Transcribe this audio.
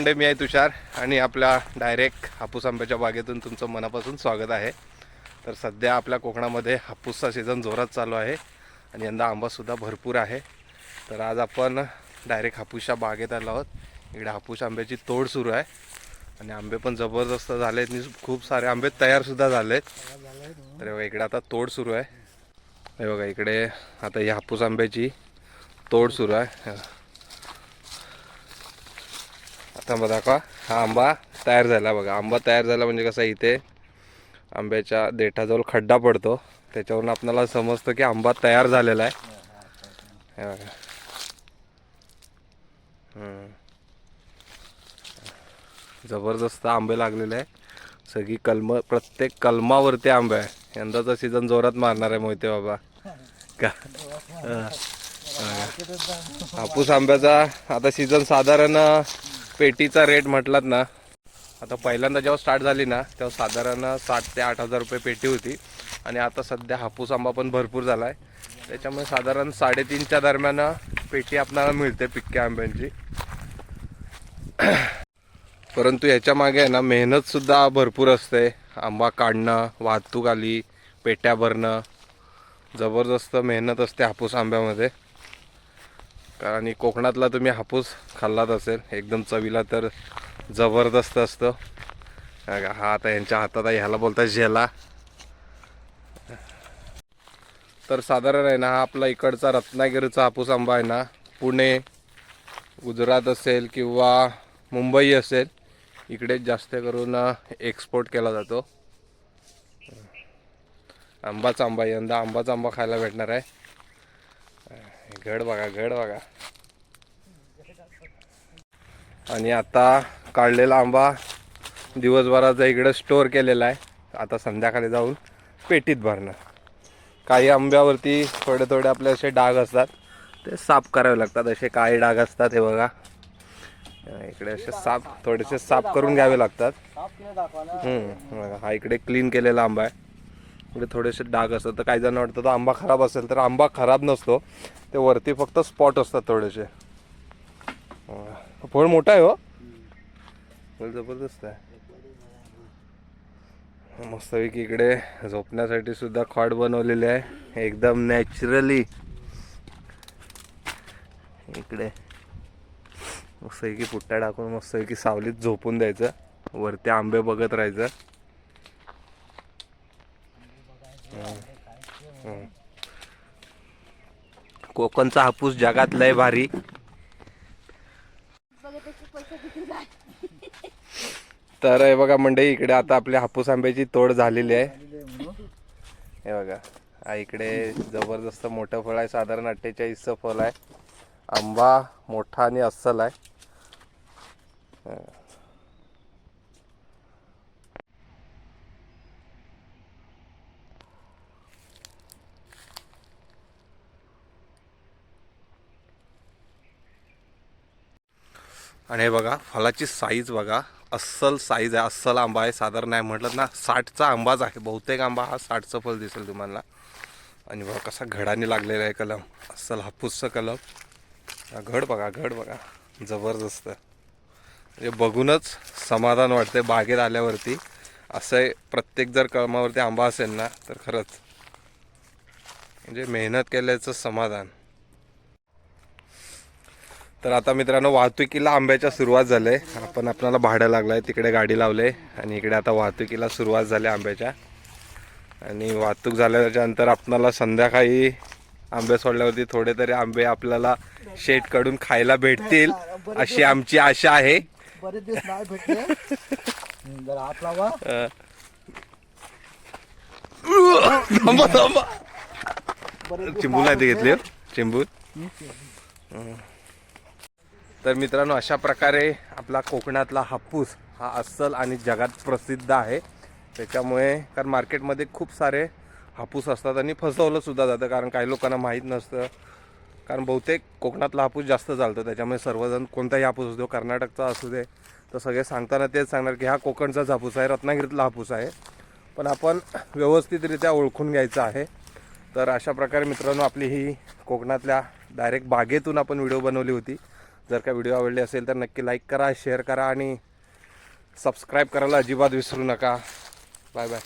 मंडळी मी आहे तुषार आणि आपल्या डायरेक्ट हापूस आंब्याच्या बागेतून तुमचं मनापासून स्वागत आहे. तर सध्या आपल्या कोकणामध्ये हापूसचा सीझन जोरात चालू आहे आणि यंदा आंबासुद्धा भरपूर आहे. तर आज आपण डायरेक्ट हापूसच्या बागेत आलो आहोत. इकडे हापूस आंब्याची तोड सुरू आहे. आणि आंबे पण जबरदस्त झाले आहेत खूप सारे आंबे तयारसुद्धा झाले आहेत तर बघा इकडे आता तोड सुरू आहे. हे बघा इकडे आता ही हापूस आंब्याची तोड सुरू आहे. आता बघा हा आंबा तयार झाला बघा. आंबा तयार झाला म्हणजे कसं इथे आंब्याच्या देठाजवळ खड्डा पडतो. त्याच्यावरून आपल्याला समजतं की आंबा तयार झालेला आहे. हे बघा. जबरदस्त आंबे लागलेले आहे. सगळी कलम प्रत्येक कलमावरती आंबे आहे. यंदाचा सीझन जोरात मारणार आहे मोहिते बाबा. का? हापूस आंब्याचा आता सीझन साधारण पेटीचा रेट म्हटलात ना आता पहिल्यांदा जेव्हा स्टार्ट झाली ना तेव्हा साधारण सात ते आठ हजार रुपये पेटी होती. आणि आता सध्या हापूस आंबा पण भरपूर झाला आहे त्याच्यामुळे साधारण साडेतीनच्या दरम्यान पेटी आपल्याला मिळते पिक्क्या आंब्यांची. परंतु याच्या मागे आहे ना मेहनतसुद्धा भरपूर असते. आंबा काढणं वाहतूक आली पेट्या भरणं जबरदस्त मेहनत असते हापूस आंब्यामध्ये. कारण कोकणातला तुम्ही हापूस खाल्लात असेल एकदम चवीला तर जबरदस्त असतं. हा का, हा आता यांच्या हातात आहे ह्याला बोलतात झेला तर साधारण आहे ना हा आपला इकडचा रत्नागिरीचा हापूस आंबा आहे ना पुणे गुजरात असेल किंवा मुंबई असेल इकडे जास्त करून एक्सपोर्ट केला जातो. आंबाचा आंबा यंदा आंबाचा आंबा खायला भेटणार आहे. घड बघा घड बघा. आणि आता काढलेला आंबा दिवसभराचा इकडे स्टोअर केलेला आहे. आता संध्याकाळी जाऊन पेटीत भरणं. काही आंब्यावरती थोडे थोडे आपले असे डाग असतात. ते साफ करावे लागतात. असे काही डाग असतात हे बघा. इकडे असे साफ थोडेसे साफ करून घ्यावे लागतात. बघा, हा इकडे क्लीन केलेला आंबा आहे. इकडे थोडेसे डाग असतात. तर काही जण वाटतं तर आंबा खराब असेल तर आंबा खराब नसतो. ते वरती फक्त स्पॉट असतात थोडेसे. फळ मोठा आहे हो. फळ जबरदस्त आहे. मस्तपैकी इकडे झोपण्यासाठी सुद्धा खॉड बनवलेले आहे. एकदम नॅचरली इकडे मस्तपैकी पुट्ट्या टाकून मस्तपैकी सावलीत झोपून द्यायचं. वरती आंबे बघत राहायचं. कोकणचा हापूस जगात लय भारी. तर हे बघा मंडळी इकडे आता आपल्या हापूस आंब्याची तोड झालेली आहे. हे बघा इकडे जबरदस्त मोठं फळ आहे साधारण अठ्ठेचाळीसचं फळ आहे. आंबा मोठा आणि अस्सल आहे. आणि हे बघा फळाची साईज बघा. अस्सल साईज आहे. अस्सल आंबा आहे. साधारण आहे म्हटलं ना साठचा आंबाच आहे. बहुतेक आंबा हा साठचं फळ दिसेल तुम्हाला. आणि बघा कसा घडाने लागलेला आहे कलम. अस्सल हापूसचं कलम. घड बघा घड बघा. जबरदस्त. म्हणजे बघूनच समाधान वाटते बागेत आल्यावरती. असं प्रत्येक जर कलमावरती आंबा असेल ना तर खरंच. म्हणजे मेहनत केल्याचं समाधान. तर आता मित्रांनो वाहतुकीला आंब्याच्या सुरुवात झाली आहे आपण आपल्याला भाडं लागलं आहे तिकडे गाडी लावले आणि इकडे आता वाहतुकीला सुरुवात झाली आंब्याच्या. आणि वाहतूक झाल्याच्यानंतर आपणाला संध्याकाळी आंबे सोडल्यावरती थोडे तरी आंबे आपल्याला शेटकडून खायला भेटतील अशी आमची आशा आहे. बरेच दिवस नाही भेटले. हम्म, जरा हात लावा. अं. थांबा थांबा. बरेच दिवस चिंबूल ते घेतले हम्म. तर मित्रांनो अशा प्रकारे आपला कोकणातला हापूस हा अस्सल आणि जगात प्रसिद्ध आहे. त्याच्यामुळे कारण मार्केटमध्ये खूप सारे हापूस असतात आणि फसवलंसुद्धा जातं कारण काही लोकांना माहीत नसतं. कारण बहुतेक कोकणातला हापूस जास्त चालतो त्याच्यामुळे सर्वजण कोणताही हापूस असतो कर्नाटकचा असू दे तर सगळे सांगताना तेच सांगणार की हा कोकणचाच हापूस आहे रत्नागिरीतला हापूस आहे. पण आपण व्यवस्थितरित्या ओळखून घ्यायचं आहे. तर अशा प्रकारे मित्रांनो आपली ही कोकणातल्या डायरेक्ट बागेतून आपण व्हिडिओ बनवली होती. जर का व्हिडिओ आवडले असेल तर नक्की लाईक करा शेअर करा आणि सबस्क्राईब करायला अजिबात विसरू नका. Bye bye